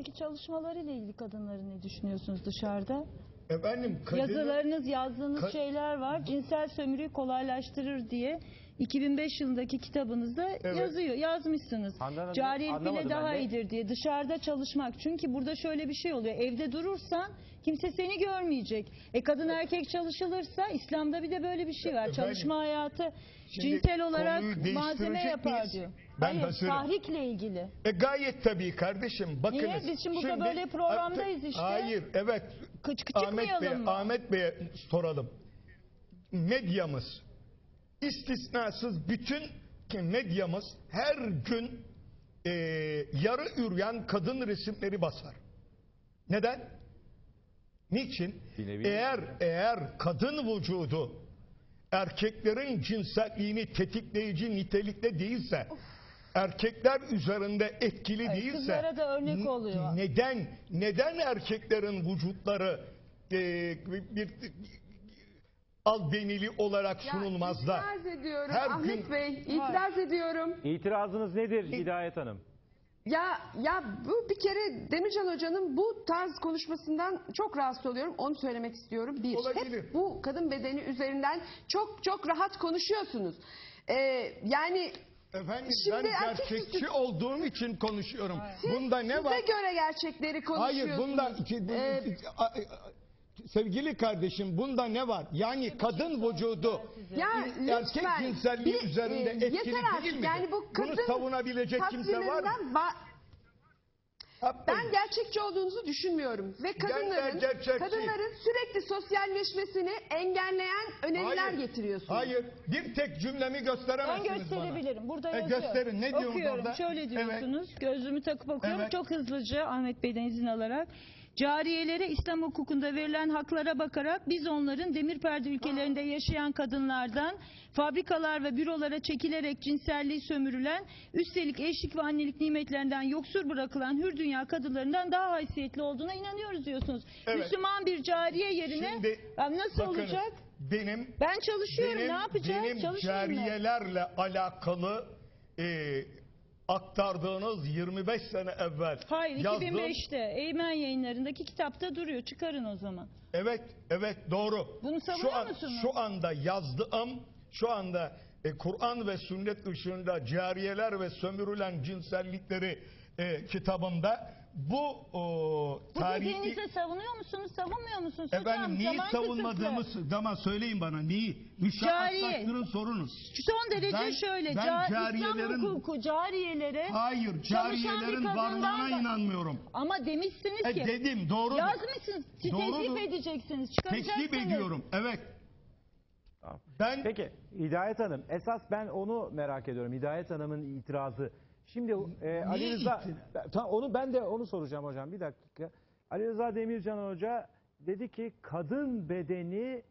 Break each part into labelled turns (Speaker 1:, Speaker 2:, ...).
Speaker 1: Peki çalışmalarıyla ilgili kadınları ne düşünüyorsunuz dışarıda?
Speaker 2: Efendim kadını...
Speaker 1: Yazılarınız, yazdığınız
Speaker 2: Ka-
Speaker 1: şeyler var. Cinsel sömürüyü kolaylaştırır diye 2005 yılındaki kitabınızda
Speaker 2: Evet.
Speaker 1: yazıyor, yazmışsınız.
Speaker 3: Handan Hanım,
Speaker 1: Cariyelik
Speaker 3: anlamadım
Speaker 1: bile
Speaker 3: ben
Speaker 1: daha
Speaker 3: de.
Speaker 1: iyidir diye. Dışarıda çalışmak. Çünkü burada şöyle bir şey oluyor. Evde durursan kimse seni görmeyecek. E kadın erkek çalışılırsa İslam'da bir de böyle bir şey var.
Speaker 2: Efendim,
Speaker 1: Çalışma hayatı
Speaker 2: şimdi
Speaker 1: cinsel olarak
Speaker 2: konuyu
Speaker 1: malzeme
Speaker 2: değiştirecek
Speaker 1: yapar
Speaker 2: miyiz?
Speaker 1: diyor.
Speaker 2: Ben
Speaker 1: Hayır,
Speaker 2: hazırım.
Speaker 1: tahrikle ilgili.
Speaker 2: E gayet tabii kardeşim. Bakınız.
Speaker 1: Niye? Biz şimdi burada böyle programdayız işte.
Speaker 2: Hayır, evet.
Speaker 1: Kıç-
Speaker 2: Ahmet
Speaker 1: çıkmayalım
Speaker 2: Bey,
Speaker 1: mı?
Speaker 2: Ahmet Bey'e soralım. Medyamız istisnasız bütün ki medyamız her gün e, yarı üryan kadın resimleri basar. Neden? Niçin?
Speaker 3: Bilebilirim.
Speaker 2: Eğer eğer kadın vücudu erkeklerin cinselliğini tetikleyici nitelikte değilse, erkekler üzerinde etkili
Speaker 1: Evet,
Speaker 2: değilse,
Speaker 1: kızlara da örnek oluyor.
Speaker 2: Neden neden erkeklerin vücutları e, bir, bir albenili olarak sunulmaz da
Speaker 4: İtiraz ediyorum
Speaker 2: her
Speaker 4: Ahmet
Speaker 2: gün-
Speaker 4: Bey, itiraz ediyorum.
Speaker 3: İtirazınız nedir Hidayet Hanım?
Speaker 4: Ya ya bu bir kere Demircan Hoca'nın bu tarz konuşmasından çok rahatsız oluyorum. Onu söylemek istiyorum. Bir,
Speaker 2: Olabilir.
Speaker 4: hep bu kadın bedeni üzerinden çok çok rahat konuşuyorsunuz. Ee, yani
Speaker 2: Efendim
Speaker 4: Şimdi
Speaker 2: ben
Speaker 4: erkek
Speaker 2: gerçekçi
Speaker 4: üstü-
Speaker 2: olduğum için konuşuyorum. Bunda ne
Speaker 4: size
Speaker 2: var?
Speaker 4: göre gerçekleri konuşuyorsunuz.
Speaker 2: Hayır bunda ki- bu-
Speaker 4: Ee,
Speaker 2: sevgili kardeşim bunda ne var? Yani kadın vücudu
Speaker 4: Ya
Speaker 2: erkek
Speaker 4: lütfen,
Speaker 2: cinselliği
Speaker 4: bir,
Speaker 2: üzerinde
Speaker 4: e,
Speaker 2: etkili
Speaker 4: yeter artık.
Speaker 2: değil mi?
Speaker 4: Yani bu kadın
Speaker 2: Bunu savunabilecek kimse var mı? Yapmayın.
Speaker 4: Ben gerçekçi olduğunuzu düşünmüyorum ve kadınların
Speaker 2: gerçekçi.
Speaker 4: kadınların sürekli sosyalleşmesini engelleyen öneriler
Speaker 2: Hayır.
Speaker 4: getiriyorsunuz.
Speaker 2: Hayır. Bir tek cümlemi
Speaker 1: Ben
Speaker 2: gösteremezsiniz
Speaker 1: gösterebilirim. Burada
Speaker 2: E,
Speaker 1: yazıyor.
Speaker 2: gösterin. Ne diyorsunuz
Speaker 1: Okuyorum.
Speaker 2: orada?
Speaker 1: Şöyle
Speaker 2: Evet.
Speaker 1: diyorsunuz. Gözlüğümü takıp okuyorum.
Speaker 2: Evet.
Speaker 1: Çok hızlıca Ahmet Bey'den izin alarak. Cariyelere İslam hukukunda verilen haklara bakarak biz onların demir perde ülkelerinde yaşayan kadınlardan fabrikalar ve bürolara çekilerek cinselliği sömürülen üstelik eşlik ve annelik nimetlerinden yoksur bırakılan hür dünya kadınlarından daha haysiyetli olduğuna inanıyoruz diyorsunuz.
Speaker 2: Evet.
Speaker 1: Müslüman bir cariye yerine
Speaker 2: Şimdi
Speaker 1: nasıl
Speaker 2: bakınız,
Speaker 1: olacak?
Speaker 2: Benim
Speaker 1: Ben çalışıyorum
Speaker 2: benim,
Speaker 1: ne yapacağız?
Speaker 2: benim cariyelerle alakalı e, aktardığınız 25 sene evvel
Speaker 1: Hayır
Speaker 2: yazdığım-
Speaker 1: 2005'te Eymen yayınlarındaki kitapta duruyor. Çıkarın o zaman.
Speaker 2: Evet, evet doğru.
Speaker 1: Bunu savunuyor
Speaker 2: şu an,
Speaker 1: musunuz?
Speaker 2: Şu anda yazdığım, şu anda e, Kur'an ve sünnet ışığında cariyeler ve sömürülen cinsellikleri e, kitabımda bu o,
Speaker 1: Bu
Speaker 2: tarihi...
Speaker 1: dediğinizi savunuyor musunuz, savunmuyor musunuz? Hocam,
Speaker 2: Efendim neyi
Speaker 1: zaman
Speaker 2: savunmadığımı
Speaker 1: kısıtlı.
Speaker 2: zaman söyleyin bana neyi?
Speaker 1: Cariye.
Speaker 2: Müşahhaslaştırın sorunuz.
Speaker 1: Son derece
Speaker 2: Ben-
Speaker 1: şöyle.
Speaker 2: ben
Speaker 1: ca-
Speaker 2: cariyelerin-
Speaker 1: İslam hukuku cariyelere
Speaker 2: Hayır, cariyelerin
Speaker 1: kadından
Speaker 2: varlığına
Speaker 1: da-
Speaker 2: inanmıyorum.
Speaker 1: ama demişsiniz
Speaker 2: E,
Speaker 1: ki
Speaker 2: dedim doğru.
Speaker 1: yazmışsınız. Siz
Speaker 2: Doğrudur.
Speaker 1: teklif edeceksiniz. Çıkaracaksınız.
Speaker 2: Teklif ediyorum. Evet.
Speaker 3: Tamam.
Speaker 2: Ben
Speaker 3: Peki Hidayet Hanım esas ben onu merak ediyorum. Hidayet Hanım'ın itirazı. Şimdi e, Ali Rıza tamam, onu ben de onu soracağım hocam bir dakika. Ali Rıza Demircan Hoca dedi ki kadın bedeni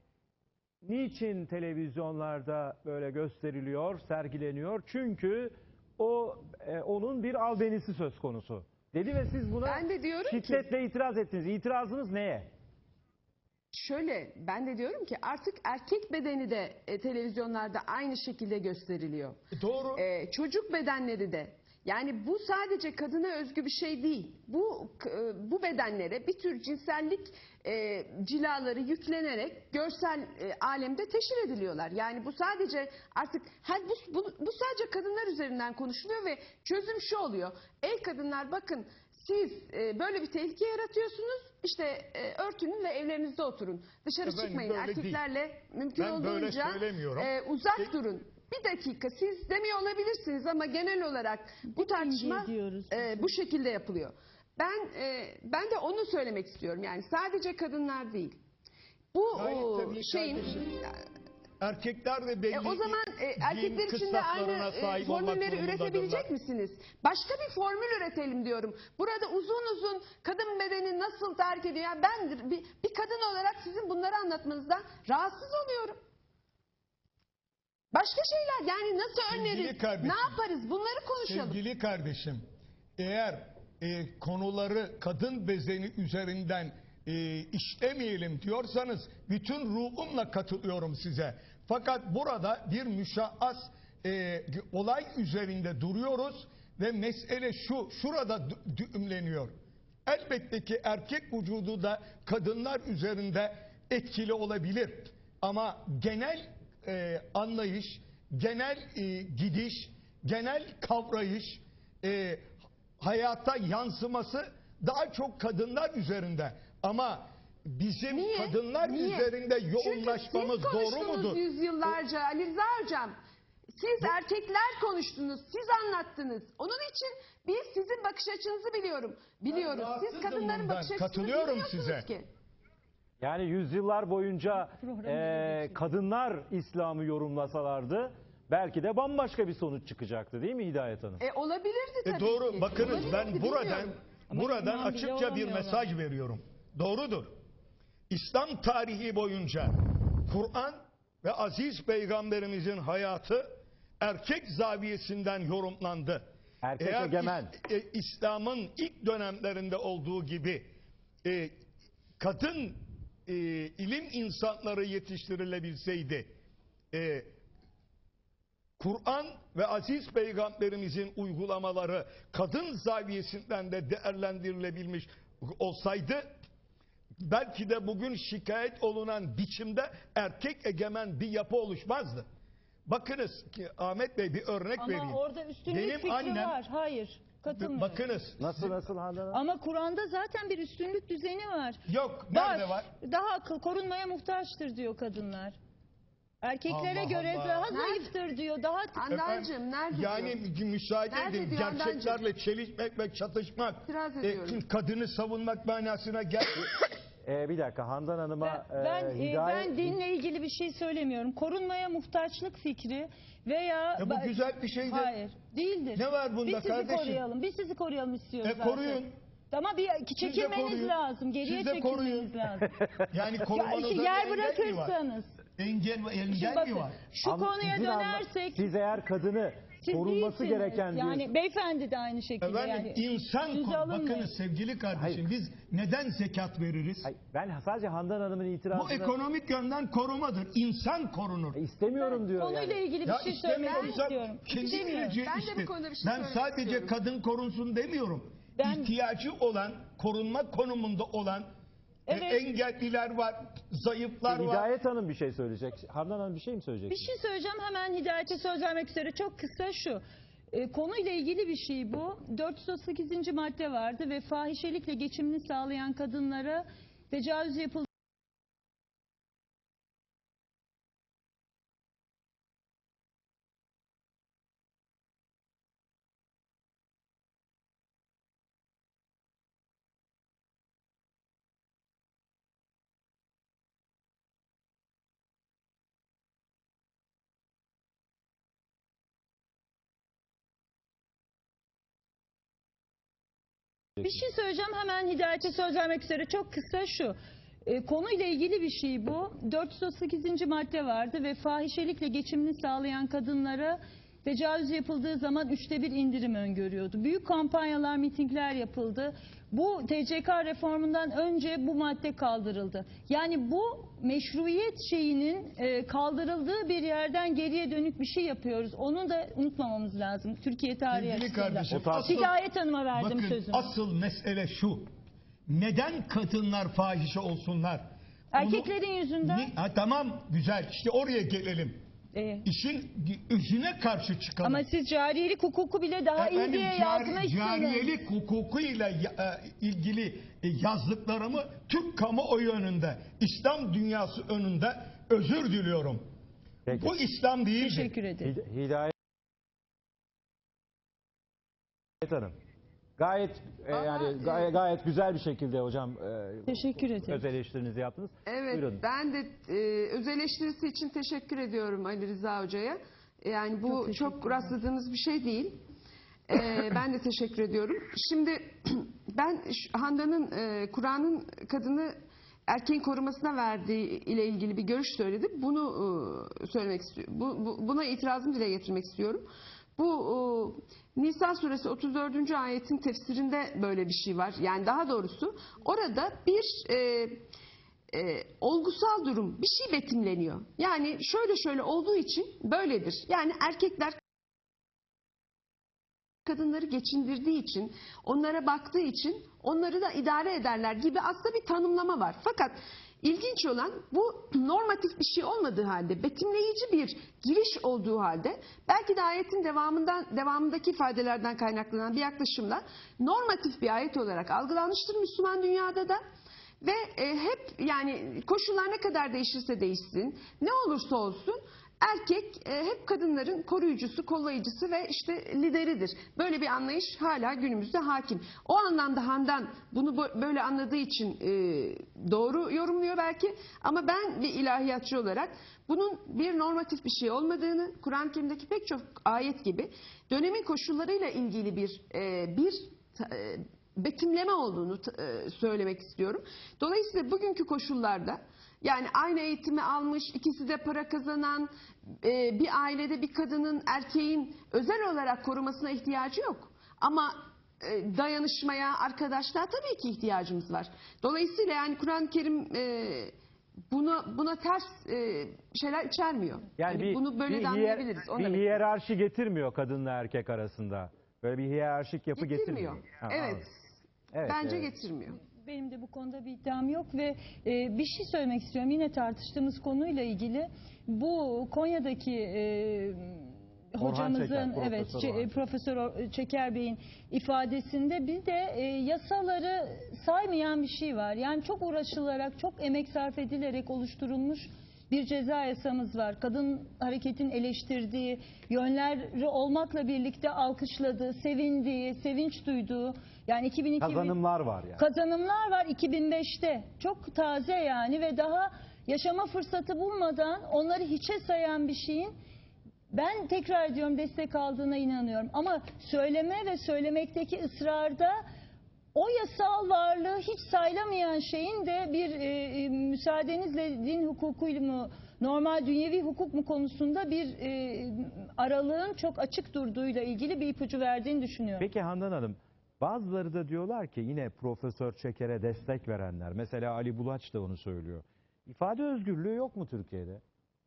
Speaker 3: niçin televizyonlarda böyle gösteriliyor, sergileniyor? Çünkü o e, onun bir albenisi söz konusu. Dedi ve siz buna
Speaker 4: Ben de diyorum ki
Speaker 3: şiddetle itiraz ettiniz. İtirazınız neye?
Speaker 4: şöyle ben de diyorum ki artık erkek bedeni de e, televizyonlarda aynı şekilde gösteriliyor.
Speaker 2: doğru.
Speaker 4: Ee, çocuk bedenleri de yani bu sadece kadına özgü bir şey değil. Bu e, bu bedenlere bir tür cinsellik e, cilaları yüklenerek görsel e, alemde teşhir ediliyorlar. Yani bu sadece artık her bu, bu, bu sadece kadınlar üzerinden konuşuluyor ve çözüm şu oluyor. Ey kadınlar bakın siz e, böyle bir tehlike yaratıyorsunuz. İşte e, örtünün ve evlerinizde oturun. Dışarı
Speaker 2: Efendim,
Speaker 4: çıkmayın.
Speaker 2: böyle değil.
Speaker 4: Erkeklerle mümkün
Speaker 2: Ben
Speaker 4: olduğunca e, uzak
Speaker 2: Peki-
Speaker 4: durun. Bir dakika siz demiyor olabilirsiniz ama genel olarak bu tartışma e, bu şekilde yapılıyor. Ben e, ben de onu söylemek istiyorum. Yani sadece kadınlar değil. Bu
Speaker 2: Gayet
Speaker 4: o,
Speaker 2: tabii
Speaker 4: şeyin
Speaker 2: kardeşim. Erkekler de belli
Speaker 4: e, o zaman e, erkekler için de aynı e, formülleri üretebilecek misiniz? Başka bir formül üretelim diyorum. Burada uzun uzun kadın bedeni nasıl terk ediyor? Yani ben bir, bir kadın olarak sizin bunları anlatmanızdan rahatsız oluyorum. Başka şeyler yani nasıl
Speaker 2: Sevgili
Speaker 4: öneriz?
Speaker 2: kardeşim,
Speaker 4: Ne yaparız? Bunları konuşalım.
Speaker 2: Sevgili kardeşim, eğer e, konuları kadın bezeni üzerinden e, işlemeyelim diyorsanız bütün ruhumla katılıyorum size. Fakat burada bir müşahhas e, olay üzerinde duruyoruz ve mesele şu, şurada dü- düğümleniyor. elbette ki erkek vücudu da kadınlar üzerinde etkili olabilir. Ama genel e, anlayış, genel e, gidiş, genel kavrayış, e, hayata yansıması daha çok kadınlar üzerinde. Ama bizim
Speaker 4: Niye?
Speaker 2: kadınlar
Speaker 4: Niye?
Speaker 2: üzerinde yoğunlaşmamız
Speaker 4: Çünkü siz
Speaker 2: doğru mudur?
Speaker 4: yüzyıllarca Ali Rıza Hocam. Siz erkekler konuştunuz, siz anlattınız. Onun için biz sizin bakış açınızı biliyorum. Biliyoruz. Siz
Speaker 2: rahatsızım
Speaker 4: kadınların
Speaker 2: bundan.
Speaker 4: bakış açısını
Speaker 2: Katılıyorum
Speaker 4: bilmiyorsunuz
Speaker 2: size.
Speaker 4: ki.
Speaker 3: Yani yüzyıllar boyunca
Speaker 1: öyle
Speaker 3: kadınlar İslam'ı yorumlasalardı belki de bambaşka bir sonuç çıkacaktı değil mi Hidayet Hanım?
Speaker 4: E olabilirdi tabii
Speaker 2: E doğru
Speaker 4: ki.
Speaker 2: bakınız
Speaker 4: Olabilirdi,
Speaker 2: ben buradan
Speaker 4: bilmiyorum.
Speaker 1: Ama
Speaker 2: buradan
Speaker 1: bile
Speaker 2: açıkça bir
Speaker 1: olamıyorlar.
Speaker 2: mesaj veriyorum. Doğrudur. İslam tarihi boyunca Kur'an ve aziz peygamberimizin hayatı erkek zaviyesinden yorumlandı.
Speaker 3: Erkek
Speaker 2: Eğer
Speaker 3: egemen.
Speaker 2: İs- e, İslam'ın ilk dönemlerinde olduğu gibi e, kadın e, ilim insanları yetiştirilebilseydi e, Kur'an ve aziz peygamberimizin uygulamaları kadın zaviyesinden de değerlendirilebilmiş olsaydı belki de bugün şikayet olunan biçimde erkek egemen bir yapı oluşmazdı. Bakınız ki Ahmet Bey bir örnek
Speaker 1: Ama
Speaker 2: vereyim.
Speaker 1: orada üstünlük
Speaker 2: Benim
Speaker 1: fikri
Speaker 2: annem-
Speaker 1: var. Hayır. Katılmıyorum.
Speaker 2: Bakınız.
Speaker 3: Nasıl nasıl Handan Hanım?
Speaker 1: Ama Kur'an'da zaten bir üstünlük düzeni var.
Speaker 2: Yok nerede var?
Speaker 1: Daha akıl korunmaya muhtaçtır diyor kadınlar. Erkeklere
Speaker 2: Allah
Speaker 1: göre
Speaker 2: Allah.
Speaker 1: daha zayıftır diyor. Daha
Speaker 4: Handancığım nerede
Speaker 2: Yani
Speaker 4: diyor?
Speaker 2: müsaade
Speaker 4: Nerede
Speaker 2: edin
Speaker 4: diyor
Speaker 2: gerçeklerle çelişmek ve çatışmak
Speaker 4: İtiraz
Speaker 2: e,
Speaker 4: ediyorum.
Speaker 2: kadını savunmak manasına gelmiyor.
Speaker 3: Eee, bir dakika Handan Hanım'a
Speaker 1: Ben, ben,
Speaker 3: eee,
Speaker 1: e,
Speaker 3: Hidayet...
Speaker 1: ben dinle ilgili bir şey söylemiyorum. Korunmaya muhtaçlık fikri veya...
Speaker 2: Ya bu
Speaker 1: Ben-
Speaker 2: güzel bir şeydir.
Speaker 1: Hayır, değildir.
Speaker 2: Ne var bunda
Speaker 1: Biz sizi
Speaker 2: kardeşim?
Speaker 1: koruyalım, biz sizi koruyalım istiyoruz
Speaker 2: E,
Speaker 1: zaten.
Speaker 2: koruyun.
Speaker 1: Ama bir çekilmeniz lazım, geriye
Speaker 2: Siz de
Speaker 1: çekilmeniz
Speaker 2: koruyun.
Speaker 1: lazım.
Speaker 2: Yani
Speaker 1: ya
Speaker 2: korumanızda bir
Speaker 1: yer bırakırsanız.
Speaker 2: Engel, engel mi var?
Speaker 1: şu
Speaker 3: Ama
Speaker 1: konuya
Speaker 3: sizin anla-
Speaker 1: dönersek...
Speaker 3: Siz eğer kadını
Speaker 1: siz
Speaker 3: korunması
Speaker 1: değilsiniz.
Speaker 3: gereken
Speaker 1: Yani beyefendi de aynı şekilde.
Speaker 2: Efendim
Speaker 1: yani.
Speaker 2: insan
Speaker 1: Düze
Speaker 2: konu.
Speaker 1: alınmayın.
Speaker 2: Bakınız sevgili kardeşim
Speaker 3: Hayır.
Speaker 2: biz neden zekat veririz?
Speaker 3: Hayır, ben sadece Handan Hanım'ın
Speaker 2: Bu
Speaker 3: itirazını
Speaker 2: ekonomik yönden korumadır. İnsan korunur.
Speaker 3: E, istemiyorum diyor
Speaker 1: Konuyla
Speaker 3: yani.
Speaker 1: ilgili bir
Speaker 2: Ya
Speaker 1: şey söylemek
Speaker 2: istemiyorsan
Speaker 1: istiyorum.
Speaker 2: kendi
Speaker 1: İstemiyorum.
Speaker 2: tercih
Speaker 4: Ben de bu
Speaker 2: işte.
Speaker 4: konuda bir şey
Speaker 2: Ben
Speaker 4: söylemek
Speaker 2: sadece
Speaker 4: istiyorum.
Speaker 2: kadın korunsun demiyorum.
Speaker 1: Ben-
Speaker 2: İhtiyacı olan, korunma konumunda olan
Speaker 1: Evet.
Speaker 2: engelliler var, zayıflar var.
Speaker 3: Hidayet Hanım bir şey söyleyecek. Handan Hanım bir şey mi söyleyecek?
Speaker 1: Bir şey söyleyeceğim hemen Hidayet'e söz vermek üzere çok kısa şu. E, konuyla ilgili bir şey bu. 438. madde vardı ve fahişelikle geçimini sağlayan kadınlara tecavüz yapıldı. Bir şey söyleyeceğim hemen Hidayet'e söz vermek üzere çok kısa şu. E, konuyla ilgili bir şey bu. 438. madde vardı ve fahişelikle geçimini sağlayan kadınlara tecavüz yapıldığı zaman üçte bir indirim öngörüyordu. Büyük kampanyalar, mitingler yapıldı. Bu TCK reformundan önce bu madde kaldırıldı. Yani bu meşruiyet şeyinin e, kaldırıldığı bir yerden geriye dönük bir şey yapıyoruz. Onu da unutmamamız lazım Türkiye tarihi
Speaker 2: Sevgili
Speaker 1: açısından.
Speaker 2: kardeşim, asıl,
Speaker 1: Hidayet Hanım'a verdim
Speaker 2: bakın,
Speaker 1: sözümü.
Speaker 2: asıl mesele şu. Neden kadınlar fahişe olsunlar?
Speaker 1: Erkeklerin yüzünden.
Speaker 2: Ni- ha, tamam güzel işte oraya gelelim.
Speaker 1: Ee,
Speaker 2: İşin özüne karşı çıkalım.
Speaker 1: ama siz cariyelik hukuku bile daha iyi
Speaker 2: Efendim,
Speaker 1: diye
Speaker 2: cari-
Speaker 1: yazmışsınız.
Speaker 2: cariyelik hukukuyla e, ilgili e, yazdıklarımı Türk kamuoyu önünde, İslam dünyası önünde özür diliyorum.
Speaker 3: Peki.
Speaker 2: Bu İslam değildir.
Speaker 1: Teşekkür ederim.
Speaker 3: Hid- Hidayet Hanım. Gayet e,
Speaker 4: Ama,
Speaker 3: yani
Speaker 4: e,
Speaker 3: gayet, gayet güzel bir şekilde hocam e,
Speaker 1: Teşekkür ederim.
Speaker 3: öz eleştirinizi yaptınız.
Speaker 4: Evet,
Speaker 3: Buyurun.
Speaker 4: ben de e, öz eleştirisi için teşekkür ediyorum Ali Rıza Hoca'ya. Yani
Speaker 1: Çok
Speaker 4: bu
Speaker 1: teşekkür
Speaker 4: çok, rastladığımız bir şey değil. E, ben de teşekkür ediyorum. Şimdi ben şu Handan'ın e, Kur'an'ın kadını erkeğin korumasına verdiği ile ilgili bir görüş söyledim. Bunu e, söylemek istiyorum. Bu, bu- buna itirazımı dile getirmek istiyorum. Bu e, Nisa suresi 34. ayetin tefsirinde böyle bir şey var. Yani daha doğrusu orada bir e, e, olgusal durum bir şey betimleniyor. Yani şöyle şöyle olduğu için böyledir. Yani erkekler kadınları geçindirdiği için, onlara baktığı için onları da idare ederler gibi aslında bir tanımlama var. Fakat ilginç olan bu normatif bir şey olmadığı halde, betimleyici bir giriş olduğu halde belki de ayetin devamından devamındaki ifadelerden kaynaklanan bir yaklaşımla normatif bir ayet olarak algılanmıştır Müslüman dünyada da. Ve e, hep yani koşullar ne kadar değişirse değişsin, ne olursa olsun erkek e, hep kadınların koruyucusu, kollayıcısı ve işte lideridir. Böyle bir anlayış hala günümüzde hakim. O anlamda Handan bunu bu- böyle anladığı için e, doğru yorumluyor belki. Ama ben bir ilahiyatçı olarak bunun bir normatif bir şey olmadığını, Kur'an-ı Kerim'deki pek çok ayet gibi dönemin koşullarıyla ilgili bir e, bir e, betimleme olduğunu e, söylemek istiyorum. Dolayısıyla bugünkü koşullarda yani aynı eğitimi almış, ikisi de para kazanan e, bir ailede bir kadının erkeğin özel olarak korumasına ihtiyacı yok. Ama e, dayanışmaya, arkadaşlığa tabii ki ihtiyacımız var. Dolayısıyla yani Kur'an-ı Kerim e, buna buna ters e, şeyler içermiyor.
Speaker 3: Yani bir,
Speaker 4: bunu böyle
Speaker 3: bir
Speaker 4: de
Speaker 3: hiyer-
Speaker 4: anlayabiliriz. Onu
Speaker 3: bir hiyerarşi getirmiyor kadınla erkek arasında. Böyle bir hiyerarşik yapı
Speaker 4: getirmiyor.
Speaker 3: getirmiyor. Ha,
Speaker 4: Evet.
Speaker 3: anladım. Evet,
Speaker 4: Bence
Speaker 3: evet.
Speaker 4: getirmiyor.
Speaker 1: Benim de bu konuda bir iddiam yok ve e, bir şey söylemek istiyorum. Yine tartıştığımız konuyla ilgili bu Konya'daki e, hocamızın
Speaker 3: Çeker,
Speaker 1: evet
Speaker 3: Profesör Orhan.
Speaker 1: Çeker Bey'in ifadesinde bir de e, yasaları saymayan bir şey var. Yani çok uğraşılarak, çok emek sarf edilerek oluşturulmuş bir ceza yasamız var. Kadın hareketin eleştirdiği, yönleri olmakla birlikte alkışladığı, sevindiği, sevinç duyduğu yani 2002
Speaker 3: Kazanımlar var yani.
Speaker 1: Kazanımlar var 2005'te. Çok taze yani ve daha yaşama fırsatı bulmadan onları hiçe sayan bir şeyin ben tekrar ediyorum destek aldığına inanıyorum. Ama söyleme ve söylemekteki ısrarda o yasal varlığı hiç sayılamayan şeyin de bir e, e, müsaadenizle din hukukuyla mu normal dünyevi hukuk mu konusunda bir e, aralığın çok açık durduğuyla ilgili bir ipucu verdiğini düşünüyorum.
Speaker 3: Peki Handan Hanım, bazıları da diyorlar ki yine Profesör Çeker'e destek verenler, mesela Ali Bulaç da onu söylüyor. İfade özgürlüğü yok mu Türkiye'de?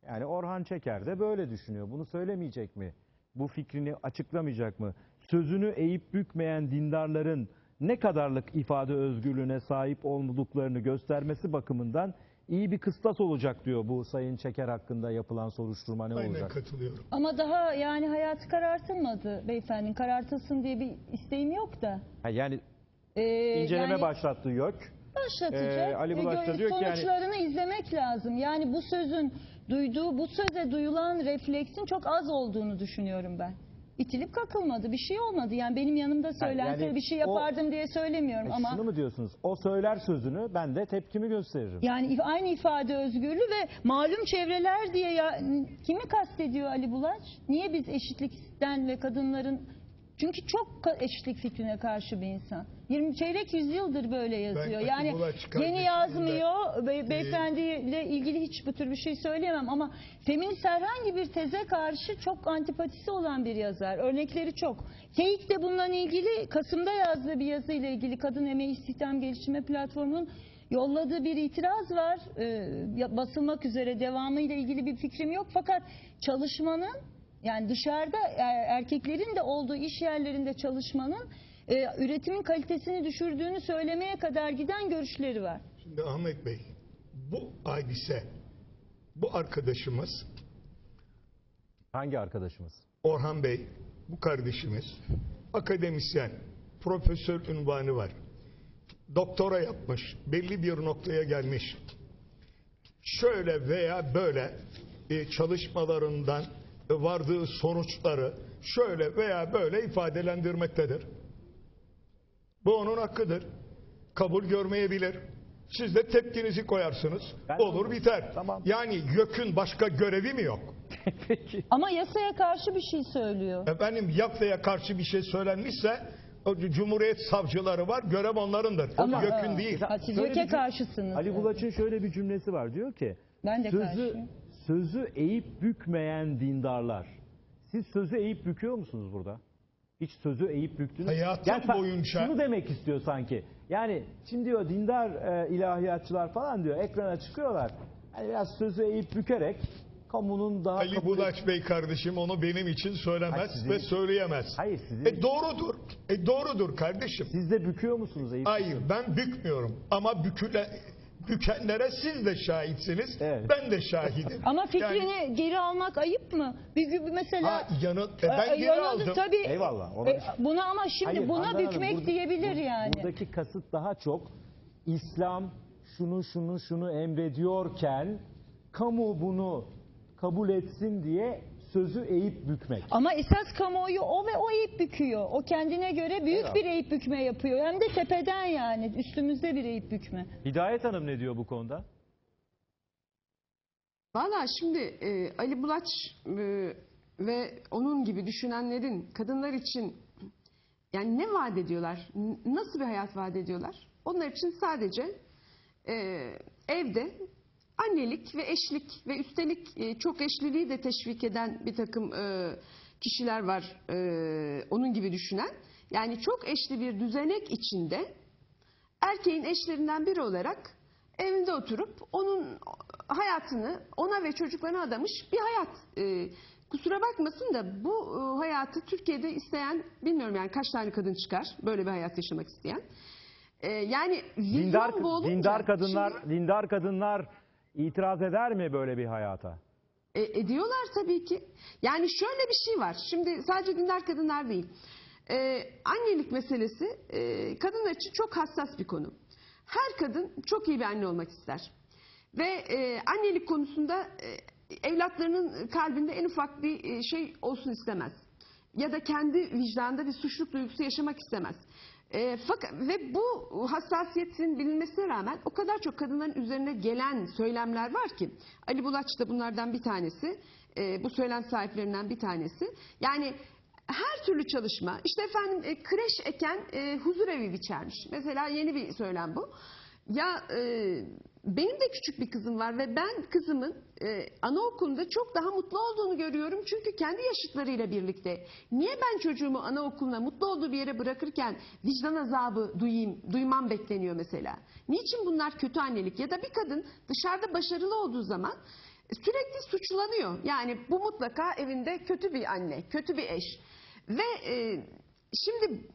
Speaker 3: Yani Orhan Çeker de böyle düşünüyor. Bunu söylemeyecek mi? Bu fikrini açıklamayacak mı? Sözünü eğip bükmeyen dindarların ne kadarlık ifade özgürlüğüne sahip olduklarını göstermesi bakımından iyi bir kıstas olacak diyor bu Sayın Çeker hakkında yapılan soruşturma ne
Speaker 2: Aynen
Speaker 3: olacak?
Speaker 2: katılıyorum.
Speaker 1: Ama daha yani hayatı karartılmadı beyefendinin. Karartılsın diye bir isteğim yok da.
Speaker 3: Ha, yani
Speaker 1: Ee,
Speaker 3: inceleme
Speaker 1: yani
Speaker 3: başlattı YÖK.
Speaker 1: başlatacak.
Speaker 3: Ee, Ali
Speaker 1: ve
Speaker 3: Bulaş da
Speaker 1: gö-
Speaker 3: diyor ki yani-
Speaker 1: sonuçlarını izlemek lazım. Yani bu sözün duyduğu, bu söze duyulan refleksin çok az olduğunu düşünüyorum ben. İtilip kakılmadı. Bir şey olmadı. Yani benim yanımda söylense
Speaker 3: yani
Speaker 1: bir şey
Speaker 3: o-
Speaker 1: yapardım diye söylemiyorum
Speaker 3: E,
Speaker 1: ama
Speaker 3: Şunu mu diyorsunuz? O söyler sözünü ben de tepkimi gösteririm.
Speaker 1: yani aynı ifade özgürlüğü ve malum çevreler diye ya kimi kastediyor Ali Bulaç? Niye biz eşitlikten ve kadınların çünkü çok eşitlik fikrine karşı bir insan. 20 çeyrek yüzyıldır böyle yazıyor. Yani yeni yazmıyor. Be- beyefendiyle ilgili hiç bu tür bir şey söyleyemem ama feminist herhangi bir teze karşı çok antipatisi olan bir yazar. Örnekleri çok. Teyit de bununla ilgili Kasım'da yazdığı bir yazıyla ilgili Kadın Emeği İstihdam Geliştirme Platformu'nun yolladığı bir itiraz var. Ya- basılmak üzere devamıyla ilgili bir fikrim yok. Fakat çalışmanın yani dışarıda e, erkeklerin de olduğu iş yerlerinde çalışmanın e, üretimin kalitesini düşürdüğünü söylemeye kadar giden görüşleri var.
Speaker 2: Şimdi Ahmet Bey, bu hadise, bu arkadaşımız
Speaker 3: Hangi arkadaşımız?
Speaker 2: Orhan Bey, bu kardeşimiz akademisyen, profesör ünvanı var. Doktora yapmış, belli bir noktaya gelmiş. Şöyle veya böyle e, çalışmalarından vardığı sonuçları şöyle veya böyle ifadelendirmektedir. Bu onun hakkıdır. Kabul görmeyebilir. Siz de tepkinizi koyarsınız.
Speaker 3: Ben
Speaker 2: Olur biter.
Speaker 3: Tamam.
Speaker 2: Yani YÖK'ün başka görevi mi yok?
Speaker 3: Peki.
Speaker 1: Ama yasaya karşı bir şey söylüyor.
Speaker 2: Efendim YAFTA'ya karşı bir şey söylenmişse o Cumhuriyet savcıları var. Görev onlarındır.
Speaker 1: Ama-
Speaker 2: YÖK'ün değil.
Speaker 1: Ha, siz YÖK'e karşısınız.
Speaker 3: Ali Bulaç'ın şöyle bir cümlesi var. Diyor ki
Speaker 1: Ben de
Speaker 3: sözü,
Speaker 1: karşıyım.
Speaker 3: Sözü eğip bükmeyen dindarlar. Siz sözü eğip büküyor musunuz burada? Hiç sözü eğip büktünüz.
Speaker 2: Hayatım
Speaker 3: sa-
Speaker 2: boyunca-
Speaker 3: Şunu demek istiyor sanki. Yani şimdi diyor dindar e, ilahiyatçılar falan diyor ekrana çıkıyorlar. Hani biraz sözü eğip bükerek kamunun daha
Speaker 2: Ali
Speaker 3: kabul-
Speaker 2: Bulaç Bey kardeşim onu benim için söylemez
Speaker 3: Hayır, sizin-
Speaker 2: ve söyleyemez.
Speaker 3: Hayır sizin
Speaker 2: E doğrudur. E doğrudur kardeşim.
Speaker 3: siz de büküyor musunuz Eyüp?
Speaker 2: Hayır ben bükmüyorum ama büküle, bükenlere siz de şahitsiniz.
Speaker 3: Evet.
Speaker 2: Ben de şahidim.
Speaker 1: Ama fikrini
Speaker 2: Yani-
Speaker 1: geri almak ayıp mı? Bir gün mesela
Speaker 2: ha, yanı, e, ben
Speaker 1: e,
Speaker 2: geri
Speaker 1: yanıldı
Speaker 2: aldım.
Speaker 1: tabii.
Speaker 3: Eyvallah, ona
Speaker 1: E,
Speaker 3: şey-
Speaker 1: buna ama şimdi
Speaker 3: Hayır,
Speaker 1: buna
Speaker 3: Handan Hanım,
Speaker 1: bükmek
Speaker 3: burada-
Speaker 1: diyebilir
Speaker 3: bur-
Speaker 1: yani.
Speaker 3: Buradaki kasıt daha çok İslam şunu şunu şunu emrediyorken kamu bunu kabul etsin diye sözü eğip bükmek.
Speaker 1: Ama esas kamuoyu o ve o eğip büküyor. O kendine göre büyük
Speaker 3: Evet.
Speaker 1: bir eğip bükme yapıyor. Hem de tepeden yani üstümüzde bir eğip bükme.
Speaker 3: Hidayet Hanım ne diyor bu konuda?
Speaker 4: Valla şimdi e, Ali Bulaç e, ve onun gibi düşünenlerin kadınlar için yani ne vaat ediyorlar? Nasıl bir hayat vaat ediyorlar? Onlar için sadece e, evde annelik ve eşlik ve üstelik e, çok eşliliği de teşvik eden bir takım e, kişiler var e, onun gibi düşünen. Yani çok eşli bir düzenek içinde erkeğin eşlerinden biri olarak evinde oturup onun hayatını ona ve çocuklarına adamış bir hayat. Kusura bakmasın da bu e, hayatı Türkiye'de isteyen bilmiyorum yani kaç tane kadın çıkar böyle bir hayat yaşamak isteyen. Yani
Speaker 3: Dindar,
Speaker 4: olunca
Speaker 3: dindar kadınlar,
Speaker 4: şimdi-
Speaker 3: dindar kadınlar itiraz eder mi böyle bir hayata?
Speaker 4: E, ediyorlar tabii ki. Yani şöyle bir şey var. Şimdi sadece dindar kadınlar değil. E, annelik meselesi e, kadınlar için çok hassas bir konu. Her kadın çok iyi bir anne olmak ister. Ve e, annelik konusunda e, evlatlarının kalbinde en ufak bir e, şey olsun istemez. Ya da kendi vicdanında bir suçluluk duygusu yaşamak istemez. E, fakat ve bu hassasiyetin bilinmesine rağmen o kadar çok kadınların üzerine gelen söylemler var ki Ali Bulaç da bunlardan bir tanesi. E, bu söylem sahiplerinden bir tanesi. Yani her türlü çalışma, işte efendim e, kreş eken e, huzur evi biçermiş. Mesela yeni bir söylem bu. Ya e, benim de küçük bir kızım var ve ben kızımın e, anaokulunda çok daha mutlu olduğunu görüyorum. Çünkü kendi yaşıtlarıyla birlikte. Niye ben çocuğumu anaokuluna mutlu olduğu bir yere bırakırken vicdan azabı duyayım, duymam bekleniyor mesela? Niçin bunlar kötü annelik? Ya da bir kadın dışarıda başarılı olduğu zaman sürekli suçlanıyor. Yani bu mutlaka evinde kötü bir anne, kötü bir eş. Ve e, şimdi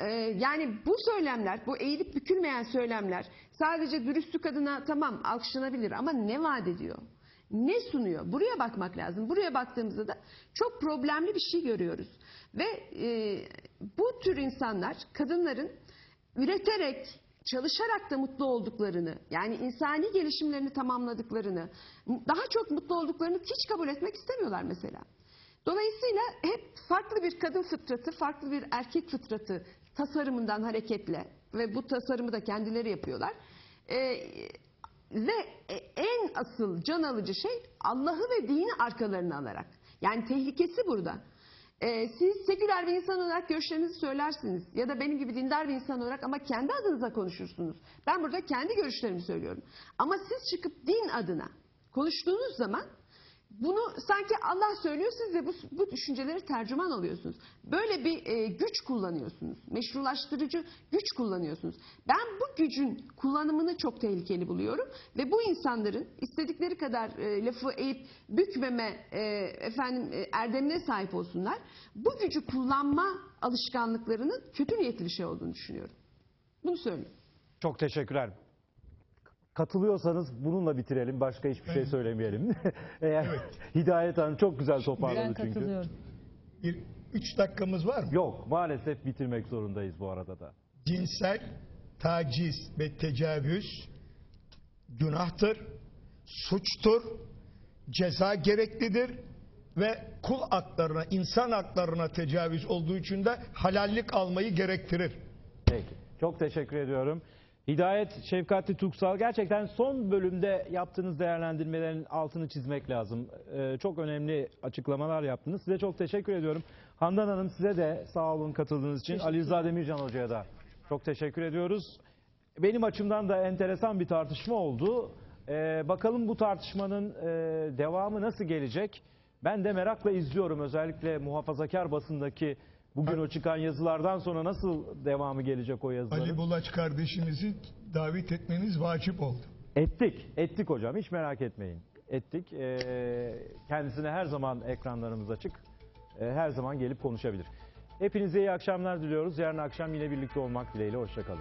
Speaker 4: e, yani bu söylemler, bu eğilip bükülmeyen söylemler sadece dürüstlük adına tamam alkışlanabilir ama ne vaat ediyor? Ne sunuyor? Buraya bakmak lazım. Buraya baktığımızda da çok problemli bir şey görüyoruz. Ve e, bu tür insanlar kadınların üreterek, çalışarak da mutlu olduklarını, yani insani gelişimlerini tamamladıklarını, daha çok mutlu olduklarını hiç kabul etmek istemiyorlar mesela. Dolayısıyla hep farklı bir kadın fıtratı, farklı bir erkek fıtratı tasarımından hareketle ve bu tasarımı da kendileri yapıyorlar. Ee, ve en asıl can alıcı şey Allah'ı ve dini arkalarına alarak. Yani tehlikesi burada. Ee, siz seküler bir insan olarak görüşlerinizi söylersiniz ya da benim gibi dindar bir insan olarak ama kendi adınıza konuşursunuz. Ben burada kendi görüşlerimi söylüyorum. Ama siz çıkıp din adına konuştuğunuz zaman bunu sanki Allah söylüyor siz de bu, bu düşünceleri tercüman alıyorsunuz. Böyle bir e, güç kullanıyorsunuz. Meşrulaştırıcı güç kullanıyorsunuz. Ben bu gücün kullanımını çok tehlikeli buluyorum ve bu insanların istedikleri kadar e, lafı eğip bükmeme e, efendim e, erdemine sahip olsunlar. Bu gücü kullanma alışkanlıklarının kötü niyetli bir şey olduğunu düşünüyorum. Bunu söyleyeyim.
Speaker 3: Çok teşekkürler. Katılıyorsanız bununla bitirelim. Başka hiçbir şey söylemeyelim. Eğer Hidayet Hanım çok güzel toparladı
Speaker 1: Ben
Speaker 3: çünkü.
Speaker 1: katılıyorum.
Speaker 2: Bir, üç dakikamız var mı?
Speaker 3: Yok maalesef bitirmek zorundayız bu arada da.
Speaker 2: Cinsel taciz ve tecavüz günahtır, suçtur, ceza gereklidir ve kul haklarına, insan haklarına tecavüz olduğu için de halallik almayı gerektirir.
Speaker 3: Peki. Çok teşekkür ediyorum. Hidayet Şefkatli Tuksal gerçekten son bölümde yaptığınız değerlendirmelerin altını çizmek lazım. Ee, çok önemli açıklamalar yaptınız. Size çok teşekkür ediyorum. Handan Hanım size de sağ olun katıldığınız için. Ali Rıza Demircan Hoca'ya da çok teşekkür ediyoruz. Benim açımdan da enteresan bir tartışma oldu. Ee, bakalım bu tartışmanın e, devamı nasıl gelecek? Ben de merakla izliyorum. Özellikle muhafazakar basındaki bugün o çıkan yazılardan sonra nasıl devamı gelecek o yazıların?
Speaker 2: Ali Bulaç kardeşimizi davet etmeniz vacip oldu.
Speaker 3: Ettik, ettik hocam hiç merak etmeyin. ettik. Ee, kendisine her zaman ekranlarımız açık. Ee, her zaman gelip konuşabilir. Hepinize iyi akşamlar diliyoruz. Yarın akşam yine birlikte olmak dileğiyle. Hoşçakalın.